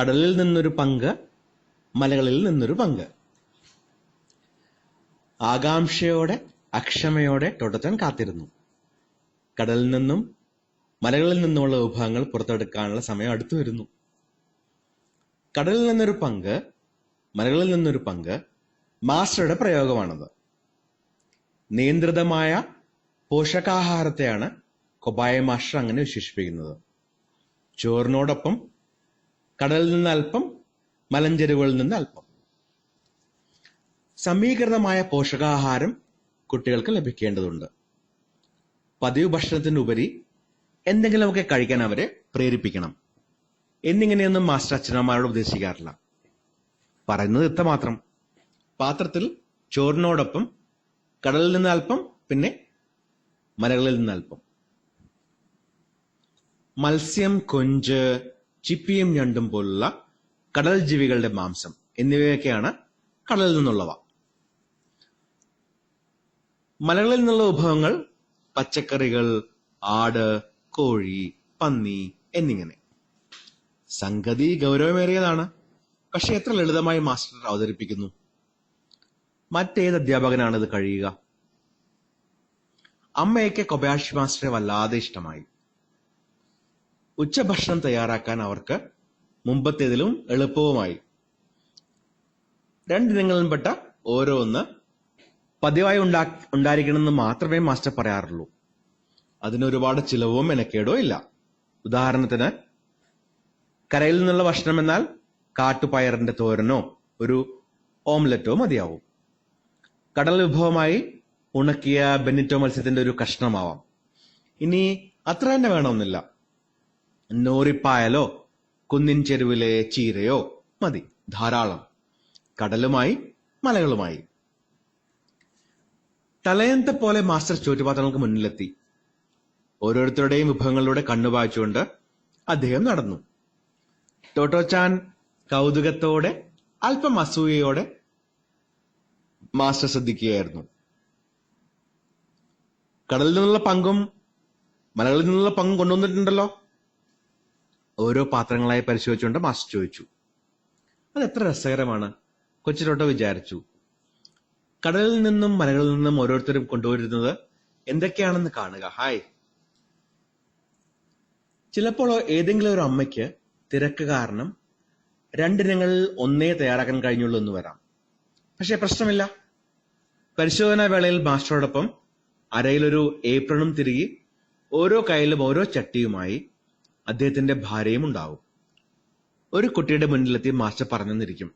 കടലിൽ നിന്നൊരു പങ്ക് മലകളിൽ നിന്നൊരു പങ്ക്. ആകാംക്ഷയോടെ അക്ഷമയോടെ ടോട്ടച്ചൻ കാത്തിരുന്നു. കടലിൽ നിന്നും മലകളിൽ നിന്നുമുള്ള വിഭവങ്ങൾ പുറത്തെടുക്കാനുള്ള സമയം അടുത്തു വരുന്നു. കടലിൽ നിന്നൊരു പങ്ക് മലകളിൽ നിന്നൊരു പങ്ക് മാസ്റ്ററുടെ പ്രയോഗമാണത്. നിയന്ത്രിതമായ പോഷകാഹാരത്തെയാണ് കൊബായ മാസ്റ്റർ അങ്ങനെ വിശേഷിപ്പിക്കുന്നത്. ചോറിനോടൊപ്പം കടലിൽ നിന്ന് അല്പം മലഞ്ചെരുവുകളിൽ നിന്ന് അല്പം. സമീകൃതമായ പോഷകാഹാരം കുട്ടികൾക്ക് ലഭിക്കേണ്ടതുണ്ട്. പതിവ് ഭക്ഷണത്തിനുപരി എന്തെങ്കിലുമൊക്കെ കഴിക്കാൻ അവരെ പ്രേരിപ്പിക്കണം. എന്നിങ്ങനെയൊന്നും മാസ്റ്റർ അച്ഛനമ്മമാരോട് ഉപദേശിക്കാറില്ല. പറയുന്നത് ഇത്ര മാത്രം പാത്രത്തിൽ ചോറിനോടൊപ്പം കടലിൽ നിന്ന് അല്പം പിന്നെ മലകളിൽ നിന്ന് അല്പം. മത്സ്യം കൊഞ്ച് ചിപ്പിയും ഞണ്ടും പോലുള്ള കടൽ ജീവികളുടെ മാംസം എന്നിവയൊക്കെയാണ് കടലിൽ നിന്നുള്ളവ. മലകളിൽ നിന്നുള്ള വിഭവങ്ങൾ പച്ചക്കറികൾ ആട് കോഴി പന്നി എന്നിങ്ങനെ. സംഗതി ഗൗരവമേറിയതാണ്. പക്ഷെ എത്ര ലളിതമായി മാസ്റ്റർ അവതരിപ്പിക്കുന്നു. മറ്റേത് അധ്യാപകനാണ് ഇത് കഴിയുക. അമ്മയ്ക്ക് കൊബയാഷി മാസ്റ്ററെ വല്ലാതെ ഇഷ്ടമായി. ഉച്ചഭക്ഷണം തയ്യാറാക്കാൻ അവർക്ക് മുമ്പത്തേതിലും എളുപ്പവുമായി. രണ്ടിനങ്ങളിൽപ്പെട്ട ഓരോന്ന് പതിവായി ഉണ്ടാ ഉണ്ടായിരിക്കണമെന്ന് മാത്രമേ മാസ്റ്റർ പറയാറുള്ളൂ. അതിനൊരുപാട് ചിലവും മെനക്കേടോ ഇല്ല. ഉദാഹരണത്തിന് കരയിൽ നിന്നുള്ള ഭക്ഷണം എന്നാൽ കാട്ടുപയറിന്റെ തോരനോ ഒരു ഓംലറ്റോ മതിയാവും. കടൽ വിഭവമായി ഉണക്കിയ ബെന്നിറ്റോ മത്സ്യത്തിന്റെ ഒരു കഷ്ണമാവാം. ഇനി അത്ര തന്നെ വേണമെന്നില്ല. നോറിപ്പായലോ കുന്നിൻ ചെരുവിലെ ചീരയോ മതി ധാരാളം. കടലുമായി മലകളുമായി. തലയന്തെ പോലെ മാസ്റ്റർ ചുറ്റുപാത്രങ്ങൾക്ക് മുന്നിലെത്തി. ഓരോരുത്തരുടെയും വിഭവങ്ങളിലൂടെ കണ്ണുപായിച്ചുകൊണ്ട് അദ്ദേഹം നടന്നു. ടോട്ടോചാൻ കൗതുകത്തോടെ അല്പം അസൂയയോടെ മാസ്റ്റർ ശ്രദ്ധിക്കുകയായിരുന്നു. കടലിൽ നിന്നുള്ള പങ്കും മലകളിൽ നിന്നുള്ള പങ്കും കൊണ്ടുവന്നിട്ടുണ്ടല്ലോ. ഓരോ പാത്രങ്ങളായി പരിശോധിച്ചുകൊണ്ട് മാസ്റ്റർ ചോദിച്ചു. അത് എത്ര രസകരമാണ് കൊച്ചിലോട്ടോ വിചാരിച്ചു. കടലിൽ നിന്നും മലകളിൽ നിന്നും ഓരോരുത്തരും കൊണ്ടുവരുന്നത് എന്തൊക്കെയാണെന്ന് കാണുക. ഹായ്. ചിലപ്പോൾ ഏതെങ്കിലും ഒരു അമ്മയ്ക്ക് തിരക്ക് കാരണം രണ്ടിനങ്ങളിൽ ഒന്നേ തയ്യാറാക്കാൻ കഴിഞ്ഞുള്ളൂ എന്ന് വരാം. പക്ഷെ പ്രശ്നമില്ല. പരിശോധനാ വേളയിൽ മാസ്റ്ററോടൊപ്പം അരയിലൊരു ഏപ്രണും തിരികെ ഓരോ കയ്യിലും ഓരോ ചട്ടിയുമായി അദ്ദേഹത്തിന്റെ ഭാര്യയും ഉണ്ടാവും. ഒരു കുട്ടിയുടെ മുന്നിലെത്തി മാസ്റ്റർ പറഞ്ഞെന്നിരിക്കും.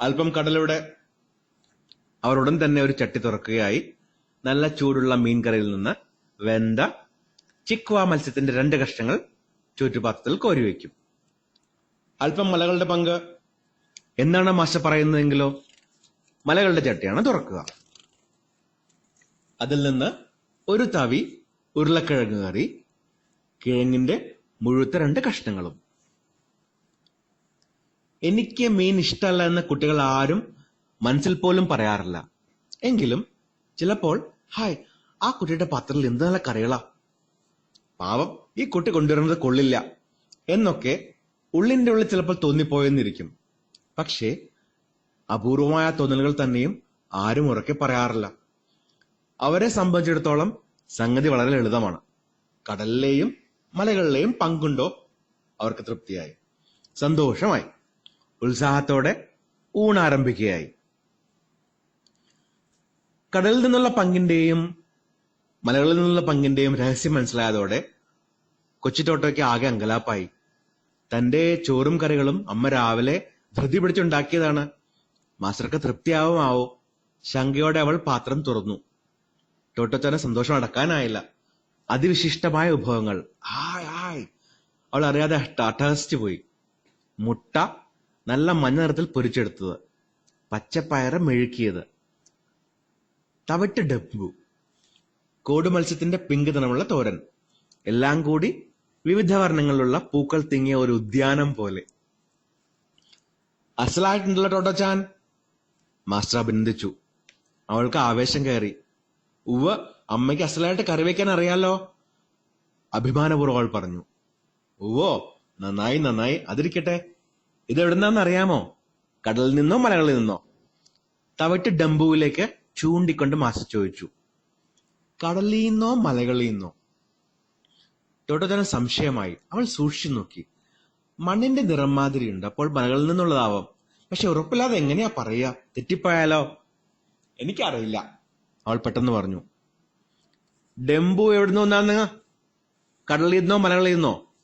അല്പം കടലൂടെ അവരുടൻ തന്നെ ഒരു ചട്ടി തുറക്കുകയായി. നല്ല ചൂടുള്ള മീൻകറിയിൽ നിന്ന് വെന്ത ചിക്വ മത്സ്യത്തിന്റെ രണ്ട് കഷ്ണങ്ങൾ ചുറ്റുപാത്രത്തിൽ കോരി വയ്ക്കും. അല്പം മലകളുടെ പങ്ക്. എന്താണ് മാസ്റ്റർ പറയുന്നതെങ്കിലോ? മലകളുടെ ചട്ടിയാണ് തുറക്കുക. അതിൽ നിന്ന് ഒരു തവി ഉരുളക്കിഴങ്ങ് കറി കിഴങ്ങിന്റെ മുഴുത്ത രണ്ട് കഷ്ണങ്ങളും. എനിക്ക് മീൻ ഇഷ്ടമല്ല എന്ന് കുട്ടികൾ ആരും മനസ്സിൽ പോലും പറയാറില്ല. എങ്കിലും ചിലപ്പോൾ ഹായ് ആ കുട്ടിയുടെ പാത്രത്തിൽ എന്ത് നല്ല കറികളാ? പാവം ഈ കുട്ടി കൊണ്ടുവരുന്നത് കൊള്ളില്ല എന്നൊക്കെ ഉള്ളിന്റെ ഉള്ളിൽ ചിലപ്പോൾ തോന്നിപ്പോയെന്നിരിക്കും. പക്ഷേ അപൂർവമായ തോന്നലുകൾ തന്നെയും ആരും ഉറക്കെ പറയാറില്ല. അവരെ സംബന്ധിച്ചിടത്തോളം സംഗതി വളരെ ലളിതമാണ്. കടലിലെയും മലകളിലെയും പങ്കുണ്ടോ? അവർക്ക് തൃപ്തിയായി. സന്തോഷമായി. ഉത്സാഹത്തോടെ ഊണാരംഭിക്കുകയായി. കടലിൽ നിന്നുള്ള പങ്കിന്റെയും മലകളിൽ നിന്നുള്ള പങ്കിന്റെയും രഹസ്യം മനസ്സിലായതോടെ കൊച്ചിത്തോട്ടയ്ക്ക് ആകെ അങ്കലാപ്പായി. തന്റെ ചോറും കറികളും അമ്മ രാവിലെ ധൃതി പിടിച്ചുണ്ടാക്കിയതാണ്. മാസ്റ്റർക്ക് തൃപ്തിയാവുമാവോ? ശങ്കയോടെ അവൾ പാത്രം തുറന്നു. ടോട്ടോച്ചനെ സന്തോഷം അടക്കാനായില്ല. അതിവിശിഷ്ടമായ വിഭവങ്ങൾ. ആയ് ആയ്. അവൾ അറിയാതെ ടേസ്റ്റ് പോയി. മുട്ട നല്ല മഞ്ഞ നിറത്തിൽ പൊരിച്ചെടുത്തത്. പച്ചപ്പയറ് മെഴുക്കിയത്. തവിട്ട് ഡബ്ബു. കോട് മത്സ്യത്തിന്റെ പിങ്ക് നിറമുള്ള തോരൻ. എല്ലാം കൂടി വിവിധ വർണങ്ങളിലുള്ള പൂക്കൾ തിങ്ങിയ ഒരു ഉദ്യാനം പോലെ. അസലായിട്ടുണ്ടല്ലോ ചാൻ മാസ്റ്റർ അഭിനന്ദിച്ചു. അവൾക്ക് ആവേശം കയറി. ഉവ്വ അമ്മയ്ക്ക് അസലായിട്ട് കറി വെക്കാൻ അറിയാലോ? അഭിമാനപൂർവം അവൾ പറഞ്ഞു. ഓവോ നന്നായി നന്നായി. അതിരിക്കട്ടെ. ഇത് എവിടുന്നാന്ന് അറിയാമോ? കടലിൽ നിന്നോ മലകളിൽ നിന്നോ? തവിട്ട് ഡംബുവിലേക്ക് ചൂണ്ടിക്കൊണ്ട് മാസി ചോദിച്ചു. കടലിൽ നിന്നോ മലകളിൽ നിന്നോ? ടോട്ടോച്ചന് സംശയമായി. അവൾ സൂക്ഷിച്ചു നോക്കി. മണ്ണിന്റെ നിറം മാതിരിയുണ്ട് അപ്പോൾ മലകളിൽ നിന്നുള്ളതാവാം. പക്ഷെ ഉറപ്പില്ലാതെ എങ്ങനെയാ പറയാ തെറ്റിപ്പോയാലോ? എനിക്കറിയില്ല. അവൾ പെട്ടെന്ന് പറഞ്ഞു. ഡെമ്പു എവിടുന്ന് വന്നാന്ന്? കടലിൽ നിന്നോ മലകളിൽ നിന്നോ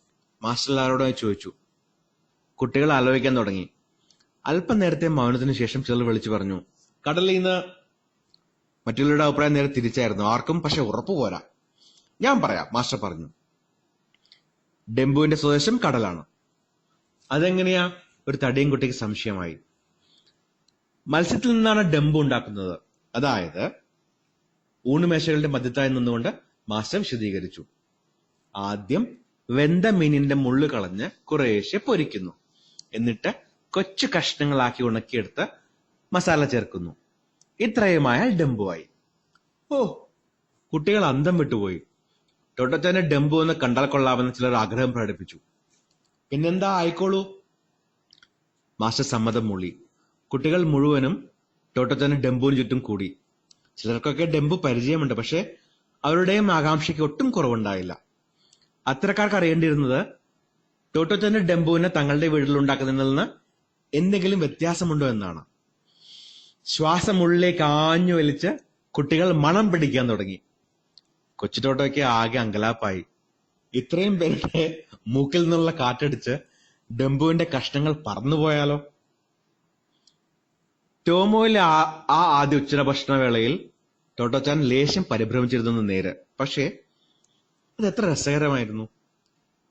മാസ്റ്റർ എല്ലാവരോടും ചോദിച്ചു. കുട്ടികൾ ആലോചിക്കാൻ തുടങ്ങി. അല്പം നേരത്തെ മൗനത്തിന് ശേഷം ചിലർ വിളിച്ചു പറഞ്ഞു കടലിൽ നിന്ന് മറ്റുള്ളവരുടെ അഭിപ്രായം നേരെ തിരിച്ചായിരുന്നു. ആർക്കും പക്ഷെ ഉറപ്പ് പോരാ. ഞാൻ പറയാം മാസ്റ്റർ പറഞ്ഞു. ഡെമ്പുവിന്റെ സ്വദേശം കടലാണ്. അതെങ്ങനെയാ? ഒരു തടിയും കുട്ടിക്ക് സംശയമായി. മത്സ്യത്തിൽ നിന്നാണ് ഡെമ്പു ഉണ്ടാക്കുന്നത്. അതായത് ഊണുമേശകളുടെ മധ്യത്തായി നിന്നുകൊണ്ട് മാസ്റ്റർ വിശദീകരിച്ചു. ആദ്യം വെന്ത മീനിന്റെ മുള്ളു കളഞ്ഞ് കുറേശ്ശെ പൊരിക്കുന്നു. എന്നിട്ട് കൊച്ചു കഷ്ണങ്ങളാക്കി ഉണക്കിയെടുത്ത് മസാല ചേർക്കുന്നു. ഇത്രയുമായാൽ ഡെമ്പുവായി. ഓ കുട്ടികൾ അന്തം വിട്ടുപോയി. ടൊട്ടച്ചാന്റെ ഡെമ്പു എന്ന് കണ്ടാൽ കൊള്ളാമെന്ന് ചിലർ ആഗ്രഹം പ്രകടിപ്പിച്ചു. പിന്നെന്താ ആയിക്കോളൂ? മാസ്റ്റർ സമ്മതം മൂളി. കുട്ടികൾ മുഴുവനും ടോട്ടച്ചാന് ഡെമ്പുവിന് ചുറ്റും കൂടി. ചിലർക്കൊക്കെ ഡെമ്പ് പരിചയമുണ്ട് പക്ഷെ അവരുടെയും ആകാംക്ഷയ്ക്ക് ഒട്ടും കുറവുണ്ടായില്ല. അത്തരക്കാർക്ക് അറിയേണ്ടിയിരുന്നത് ടോട്ടോച്ചന്റെ ഡെമ്പുവിനെ തങ്ങളുടെ വീട്ടിൽ ഉണ്ടാക്കുന്നതിൽ നിന്ന് എന്തെങ്കിലും വ്യത്യാസമുണ്ടോ എന്നാണ്. ശ്വാസം ഉള്ളിലേക്ക് ആഞ്ഞു വലിച്ച് കുട്ടികൾ മണം പിടിക്കാൻ തുടങ്ങി. കൊച്ചു ടോട്ടോയ്ക്ക് ആകെ അങ്കലാപ്പായി. ഇത്രയും പേരുടെ മൂക്കിൽ നിന്നുള്ള കാറ്റടിച്ച് ഡെമ്പുവിന്റെ കഷ്ണങ്ങൾ പറന്നുപോയാലോ? ടോമോയിലെ ആ ആദ്യ ഭക്ഷണവേളയിൽ ടോട്ടോച്ചാൻ ലേശം പരിഭ്രമിച്ചിരുന്നു നേര്. പക്ഷേ അത് എത്ര രസകരമായിരുന്നു.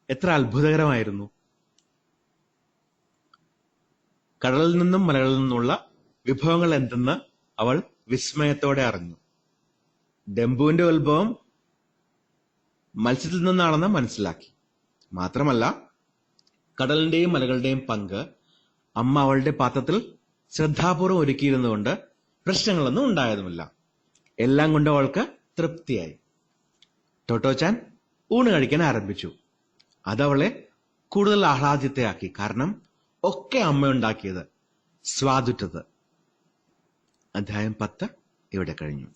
എത്ര അത്ഭുതകരമായിരുന്നു. കടലിൽ നിന്നും മലകളിൽ നിന്നുമുള്ള വിഭവങ്ങൾ എന്തെന്ന് അവൾ വിസ്മയത്തോടെ അറിഞ്ഞു. ഡെമ്പുവിന്റെ ഉത്ഭവം മത്സ്യത്തിൽ നിന്നാണെന്ന് മനസ്സിലാക്കി. മാത്രമല്ല കടലിന്റെയും മലകളുടെയും പങ്ക് അമ്മ അവളുടെ പാത്രത്തിൽ ശ്രദ്ധാപൂർവം ഒരുക്കിയിരുന്നുകൊണ്ട് പ്രശ്നങ്ങളൊന്നും ഉണ്ടായതുമില്ല. എല്ലാം കൊണ്ട് അവൾക്ക് തൃപ്തിയായി. ടോട്ടോച്ചാൻ ഊണ് കഴിക്കാൻ ആരംഭിച്ചു. അതവളെ കൂടുതൽ ആഹ്ലാദിതയാക്കി. കാരണം ഒക്കെ അമ്മ ഉണ്ടാക്കിയത് സ്വാദുറ്റത്. അധ്യായം പത്ത് ഇവിടെ കഴിഞ്ഞു.